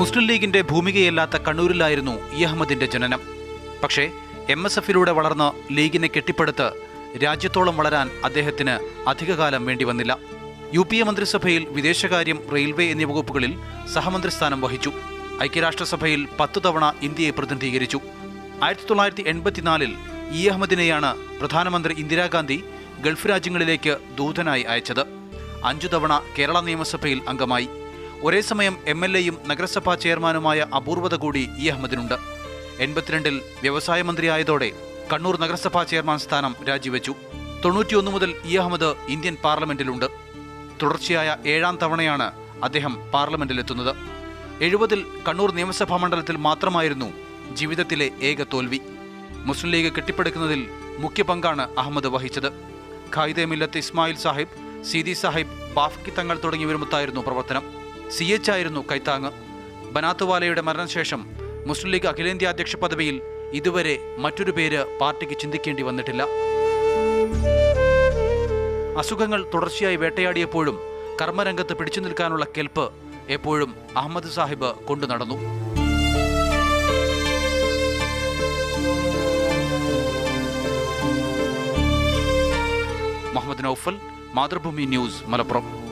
മുസ്ലിം ലീഗിന്റെ ഭൂമികയല്ലാത്ത കണ്ണൂരിലായിരുന്നു ഇ അഹമ്മദിന്റെ ജനനം. പക്ഷേ എം എസ് എഫിലൂടെ വളർന്ന് ലീഗിനെ കെട്ടിപ്പടുത്ത് രാജ്യത്തോളം വളരാൻ അദ്ദേഹത്തിന് അധികകാലം വേണ്ടി വന്നില്ല യു പി എ മന്ത്രിസഭയിൽ വിദേശകാര്യം റെയിൽവേ എന്നീ വകുപ്പുകളിൽ സഹമന്ത്രിസ്ഥാനം വഹിച്ചു. ഐക്യരാഷ്ട്രസഭയിൽ പത്ത് തവണ ഇന്ത്യയെ പ്രതിനിധീകരിച്ചു. ആയിരത്തി തൊള്ളായിരത്തി എൺപത്തിനാലിൽ ഇ അഹമ്മദിനെയാണ് പ്രധാനമന്ത്രി ഇന്ദിരാഗാന്ധി ഗൾഫ് രാജ്യങ്ങളിലേക്ക് ദൂതനായി അയച്ചത്. അഞ്ചു തവണ കേരള നിയമസഭയിൽ അംഗമായി. ഒരേ സമയം എം എൽ എയും നഗരസഭാ ചെയർമാനുമായ അപൂർവത കൂടി ഇ അഹമ്മദിനുണ്ട്. എൺപത്തിരണ്ടിൽ വ്യവസായ മന്ത്രിയായതോടെ കണ്ണൂർ നഗരസഭാ ചെയർമാൻ സ്ഥാനം രാജിവെച്ചു. തൊണ്ണൂറ്റിയൊന്ന് മുതൽ ഇ അഹമ്മദ് ഇന്ത്യൻ പാർലമെന്റിലുണ്ട്. തുടർച്ചയായ ഏഴാം തവണയാണ് അദ്ദേഹം പാർലമെന്റിലെത്തുന്നത്. എഴുപതിൽ കണ്ണൂർ നിയമസഭാ മണ്ഡലത്തിൽ മാത്രമായിരുന്നു ജീവിതത്തിലെ ഏക തോൽവി. മുസ്ലിം ലീഗ് കെട്ടിപ്പടുക്കുന്നതിൽ മുഖ്യ പങ്കാണ് അഹമ്മദ് വഹിച്ചത്. ഖായിദെ മില്ലത്ത് ഇസ്മായിൽ സാഹിബ് സീതി സാഹിബ് ബാഫ്കി തങ്ങൾ തുടങ്ങിയവരുമൊത്തായിരുന്നു പ്രവർത്തനം. സി എച്ച് ആയിരുന്നു കൈത്താങ് ബനാത്തുവാലയുടെ മരണശേഷം മുസ്ലിം ലീഗ് അഖിലേന്ത്യാ അധ്യക്ഷ പദവിയിൽ ഇതുവരെ മറ്റൊരു പേര് പാർട്ടിക്ക് ചിന്തിക്കേണ്ടി വന്നിട്ടില്ല. അസുഖങ്ങൾ തുടർച്ചയായി വേട്ടയാടിയപ്പോഴും കർമ്മരംഗത്ത് പിടിച്ചു നിൽക്കാനുള്ള കെൽപ്പ് എപ്പോഴും അഹമ്മദ് സാഹിബ് കൊണ്ടു നടന്നു. മുഹമ്മദ് നൌഫൽ മാതൃഭൂമി ന്യൂസ് മലപ്പുറം.